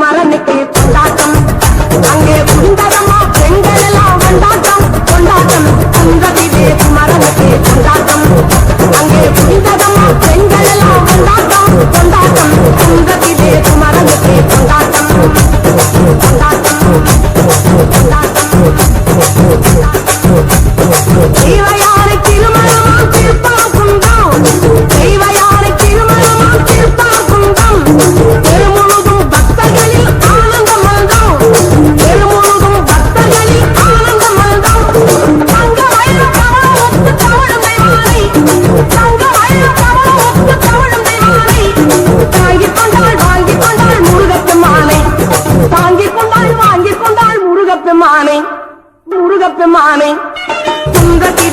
మరణికి పతాకం முருகப்பெருமானை முருகப்பெருமானை துன்பத்தில்